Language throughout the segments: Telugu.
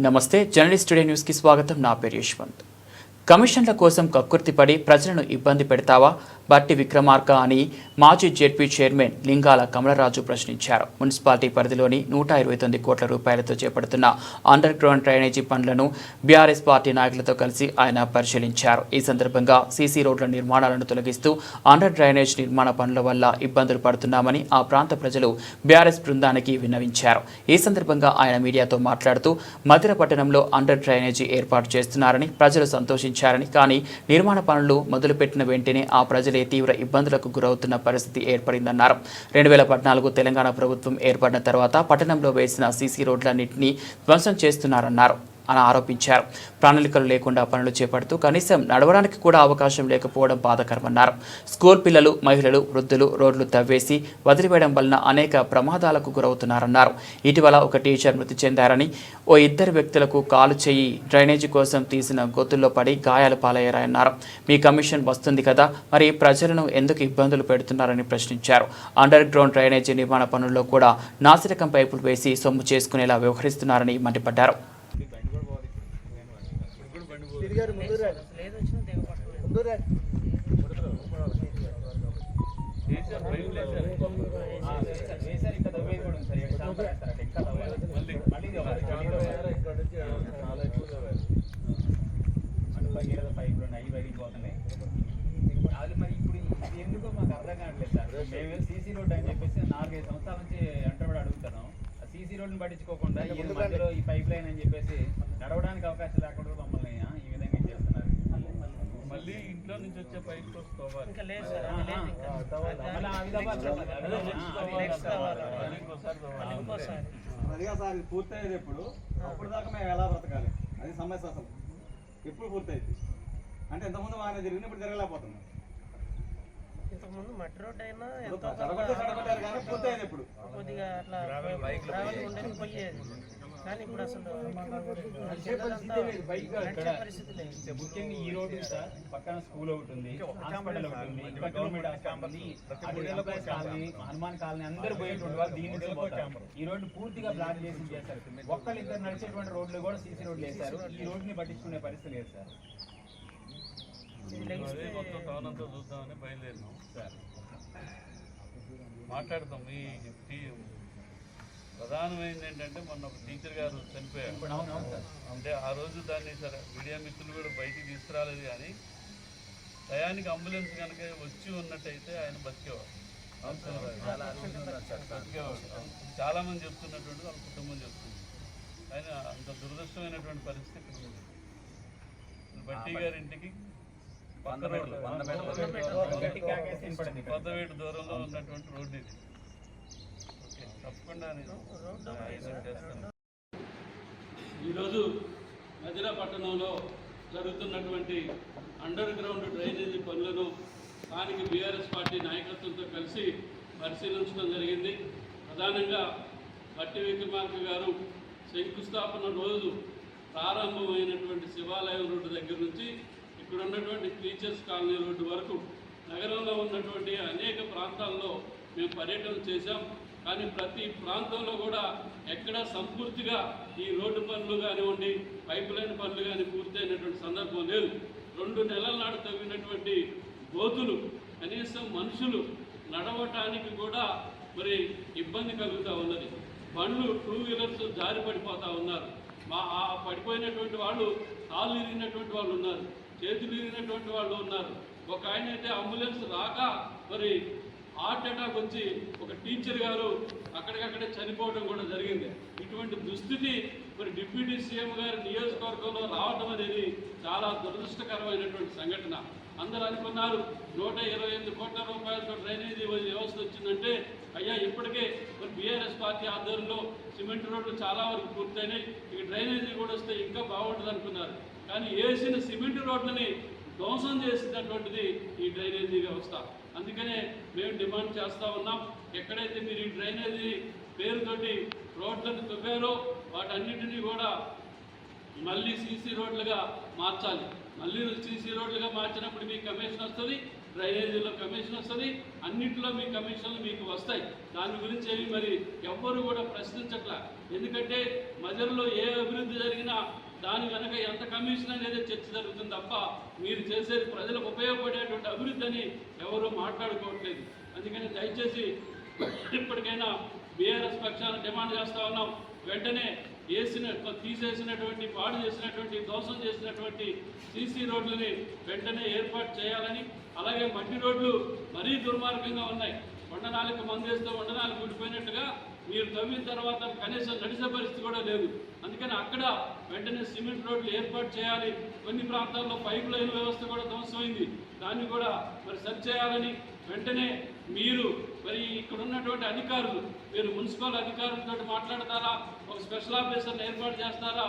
నమస్తే జర్నలిస్ట్ టుడే న్యూస్కి స్వాగతం. నా పేరు యశ్వంత్. కమిషన్ల కోసం కక్కుర్తిపడి ప్రజలను ఇబ్బంది పెడతావా? బట్టి విక్రమార్క అని మాజీ జెడ్పీ చైర్మన్ లింగాల కమలరాజు ప్రశ్నించారు. మున్సిపాలిటీ పరిధిలోని నూట ఇరవై తొమ్మిది కోట్ల రూపాయలతో చేపడుతున్న అండర్ గ్రౌండ్ డ్రైనేజీ పనులను బీఆర్ఎస్ పార్టీ నాయకులతో కలిసి ఆయన పరిశీలించారు. ఈ సందర్భంగా సీసీ రోడ్ల నిర్మాణాలను తొలగిస్తూ అండర్ డ్రైనేజ్ నిర్మాణ పనుల వల్ల ఇబ్బందులు పడుతున్నామని ఆ ప్రాంత ప్రజలు బీఆర్ఎస్ బృందానికి విన్నవించారు. ఈ సందర్భంగా ఆయన మీడియాతో మాట్లాడుతూ మధిర పట్టణంలో అండర్ డ్రైనేజీ ఏర్పాటు చేస్తున్నారని ప్రజలు సంతోషించారని కానీ నిర్మాణ పనులు మొదలుపెట్టిన వెంటనే ఆ ప్రజలే తీవ్ర ఇబ్బందులకు గురవుతున్న పరిస్థితి ఏర్పడిందన్నారు. రెండు వేల పద్నాలుగు తెలంగాణ ప్రభుత్వం ఏర్పడిన తర్వాత పట్టణంలో వేసిన సీసీ రోడ్లన్నింటినీ ధ్వంసం చేస్తున్నారన్నారు. అని ఆరోపించారు. ప్రణాళికలు లేకుండా పనులు చేపడుతూ కనీసం నడవడానికి కూడా అవకాశం లేకపోవడం బాధాకరమన్నారు. స్కూల్ పిల్లలు మహిళలు వృద్ధులు రోడ్లు తవ్వేసి వదిలివేయడం వలన అనేక ప్రమాదాలకు గురవుతున్నారన్నారు. ఇటీవల ఒక టీచర్ మృతి చెందారని ఓ ఇద్దరు వ్యక్తులకు కాలు చేయి డ్రైనేజీ కోసం తీసిన గొత్తుల్లో పడి గాయాలు పాలయ్యారన్నారు. మీ కమిషన్ వస్తుంది కదా మరి ప్రజలను ఎందుకు ఇబ్బందులు పెడుతున్నారని ప్రశ్నించారు. అండర్ గ్రౌండ్ డ్రైనేజీ నిర్మాణ పనుల్లో కూడా నాసిరకం పైపులు వేసి సొమ్ము చేసుకునేలా వ్యవహరిస్తున్నారని మండిపడ్డారు తిరిగారు ముందు రా ముందు రా ఇక్కడ నుంచి చాలా ఎక్కువగా వేరు. అది మరి ఇప్పుడు ఇది ఎందుకో మాకు అర్థం కావట్లేదు సార్ మేము సీసీ రోడ్ అని చెప్పేసి నాలుగైదు సంవత్సరాల నుంచి వెంటబడి అడుగుతున్నాం ఆ సీసీ రోడ్ని పట్టించుకోకుండా ఈ మధ్యలో ఈ పైప్ లైన్ అని చెప్పేసి నడవడానికి అవకాశం లేకుండా మమ్మల్ని ఆ, ఈ విధంగా చేస్తున్నారు మళ్ళీ ఇంట్లో నుంచి వచ్చే పైకి వసుకోవాలి ఇంకా లేదు సార్ అది లేదు ఇంకా మళ్ళీ ఆ విధంగా అదే, ఆ, అది నెక్స్ట్ కావాలి అది ఇంకోసారి అది ఇంకోసారి అదిగా సార్ ఇది పూర్తయ్యేది ఎప్పుడు అప్పుడు దాకా మేము ఎలా బ్రతకాలి? అది సమస్య అసలు. ఎప్పుడు పూర్తయింది? అంటే ఎంతమంది బాగానే జరిగింది ఇప్పుడు జరగలేకపోతున్నాం. ఇంతకుముందు మట్టి రోడ్ అయినా ఎంతో పూర్తయింది ఇప్పుడు కొద్దిగా అట్లా పోయేది. కానీ ఇప్పుడు అసలు పిల్లలంతా నడిచే పరిస్థితి లేదు. ముఖ్యంగా ఈ రోడ్డు సార్ పక్కన స్కూల్ ఒకటి ఉంది హాస్పిటల్ ఒకటి ఉంది ఇంకా government hospital colony Hanuman colony అందరూ పోయేటువంటి వాళ్ళు దీని నుంచి పోతారు. ఈ రోడ్డు పూర్తిగా బ్లాక్ చేసి చేశారు. ఒక్కళ్ళు ఇద్దరు నడిచేటువంటి రోడ్లు కూడా సీసీ రోడ్లు వేశారు. ఈ రోడ్డుని పట్టించుకునే పరిస్థితి లేదు సార్. మొత్తం టౌన్ అంతా చూద్దామని బయలుదేరినాం. సార్. మాట్లాడతాం. ఈ ప్రధానమైనది ఏంటంటే మొన్న ఒక టీచర్ గారు చనిపోయారు. అంటే ఆ రోజు దాన్ని సరే మీడియా మిత్రులు కూడా బయటికి తీసుకురాలేదు కానీ టయానికి అంబులెన్స్ కనుక వచ్చి ఉన్నట్టయితే ఆయన బతికేవాడు బతికేవాడు చాలా మంది చెప్తున్నటువంటి వాళ్ళ కుటుంబం చెప్తుంది. ఆయన అంత దురదృష్టమైనటువంటి పరిస్థితి ఇక్కడ ఉంది. బట్టి గారి ఇంటికి. కొత్తవేటు దూరంలో ఉన్నటువంటి రోడ్డు ఇది. ఈరోజు మధిరా పట్టణంలో జరుగుతున్నటువంటి అండర్ గ్రౌండ్ డ్రైనేజీ పనులను స్థానిక బీఆర్ఎస్ పార్టీ నాయకత్వంతో కలిసి పరిశీలించడం జరిగింది. ప్రధానంగా భట్టి విక్రమార్క గారు శంకుస్థాపన రోజు ప్రారంభమైనటువంటి శివాలయం రోడ్డు దగ్గర నుంచి ఇక్కడ ఉన్నటువంటి టీచర్స్ కాలనీ రోడ్డు వరకు నగరంలో ఉన్నటువంటి అనేక ప్రాంతాల్లో మేము పర్యటన చేశాం. కానీ ప్రతి ప్రాంతంలో కూడా ఎక్కడ సంపూర్తిగా ఈ రోడ్డు పనులు కానివ్వండి పైప్ లైన్ పనులు కానీ పూర్తయినటువంటి సందర్భం లేదు. రెండు నెలల నాడు తవ్వినటువంటి గోతులు కనీసం మనుషులు నడవటానికి కూడా మరి ఇబ్బంది కలుగుతూ ఉన్నది. బండ్లు టూ వీలర్స్ జారి పడిపోతూ ఉన్నారు. మా ఆ పడిపోయినటువంటి వాళ్ళు కాళ్ళు ఇరిగినటువంటి వాళ్ళు ఉన్నారు చేతులు ఇరిగినటువంటి వాళ్ళు ఉన్నారు. ఒక ఆయన అయితే అంబులెన్స్ రాక మరి హార్ట్ అటాక్ వచ్చి ఒక టీచర్ గారు అక్కడికక్కడే చనిపోవడం కూడా జరిగింది. ఇటువంటి దుస్థితి మరి డిప్యూటీ సీఎం గారి నియోజకవర్గంలో రావడం అనేది చాలా దురదృష్టకరమైనటువంటి సంఘటన. అందరూ అనుకున్నారు నూట ఇరవై ఎనిమిది కోట్ల రూపాయలతో డ్రైనేజీ వ్యవస్థ వచ్చిందంటే అయ్యా ఇప్పటికే మరి బీఆర్ఎస్ పార్టీ ఆధ్వర్యంలో సిమెంట్ రోడ్లు చాలా వరకు పూర్తయినాయి. ఇక డ్రైనేజీ కూడా వస్తే ఇంకా బాగుంటుంది అనుకున్నారు. కానీ వేసిన సిమెంట్ రోడ్లని ధ్వంసం చేసినటువంటిది ఈ డ్రైనేజీ వ్యవస్థ. అందుకనే మేము డిమాండ్ చేస్తూ ఉన్నాం. ఎక్కడైతే మీరు ఈ డ్రైనేజీ పేరుతోటి రోడ్లను తవ్వారో వాటన్నిటినీ కూడా మళ్ళీ సీసీ రోడ్లుగా మార్చాలి. మళ్ళీ సీసీ రోడ్లుగా మార్చినప్పుడు మీకు కమిషన్ వస్తుంది డ్రైనేజీలో కమిషన్ వస్తుంది అన్నింటిలో మీ కమిషన్లు మీకు వస్తాయి. దాని గురించి ఏమి మరి ఎవ్వరు కూడా ప్రశ్నించట్లా. ఎందుకంటే మధ్యలో ఏ అభివృద్ధి జరిగినా దాని వెనక ఎంత కమిషన్ అనేది చర్చ జరుగుతుంది తప్ప మీరు చేసేది ప్రజలకు ఉపయోగపడేటువంటి అభివృద్ధి అని ఎవరు మాట్లాడుకోవట్లేదు. అందుకని దయచేసి ఇప్పటికైనా బీఆర్ఎస్ పక్షాన్ని డిమాండ్ చేస్తా ఉన్నాం. వెంటనే వేసిన తీసేసినటువంటి పాడు చేసినటువంటి దోషం చేసినటువంటి సీసీ రోడ్లని వెంటనే ఏర్పాటు చేయాలని అలాగే మట్టి రోడ్లు మరీ దుర్మార్గంగా ఉన్నాయి. కొండనాలకు మందేస్తే వండనాలకు కూడిపోయినట్టుగా మీరు తవ్విన తర్వాత కనీసం నడిచే పరిస్థితి కూడా లేదు. అందుకని అక్కడ వెంటనే సిమెంట్ రోడ్లు ఏర్పాటు చేయాలి. కొన్ని ప్రాంతాల్లో పైప్ లైన్ వ్యవస్థ కూడా ధ్వంసమైంది. దాన్ని కూడా మరి సరి చేయాలని వెంటనే మీరు మరి ఇక్కడ ఉన్నటువంటి అధికారులు మీరు మున్సిపల్ అధికారులతో మాట్లాడతారా? ఒక స్పెషల్ ఆఫీసర్ని ఏర్పాటు చేస్తారా?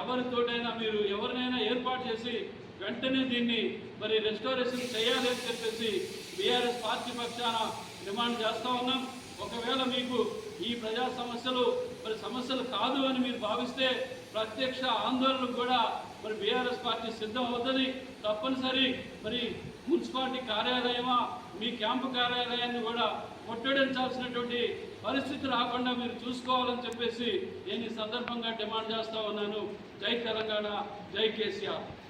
ఎవరితోటైనా మీరు ఎవరినైనా ఏర్పాటు చేసి వెంటనే దీన్ని మరి రెస్టారేషన్ చేయాలి అని చెప్పేసి బీఆర్ఎస్ పార్టీ పక్షాన డిమాండ్ చేస్తూ ఉన్నాం. ఒకవేళ మీకు ఈ ప్రజా సమస్యలు మరి సమస్యలు కాదు అని మీరు భావిస్తే ప్రత్యక్ష ఆందోళనకు కూడా మరి బీఆర్ఎస్ పార్టీ సిద్ధం అవుతుంది తప్పనిసరి మరి మున్సిపాలిటీ కార్యాలయమా మీ క్యాంపు కార్యాలయాన్ని కూడా కొట్టడించాల్సినటువంటి పరిస్థితి రాకుండా మీరు చూసుకోవాలని చెప్పేసి నేను ఈ సందర్భంగా డిమాండ్ చేస్తా ఉన్నాను. జై తెలంగాణ జై కేసీఆర్.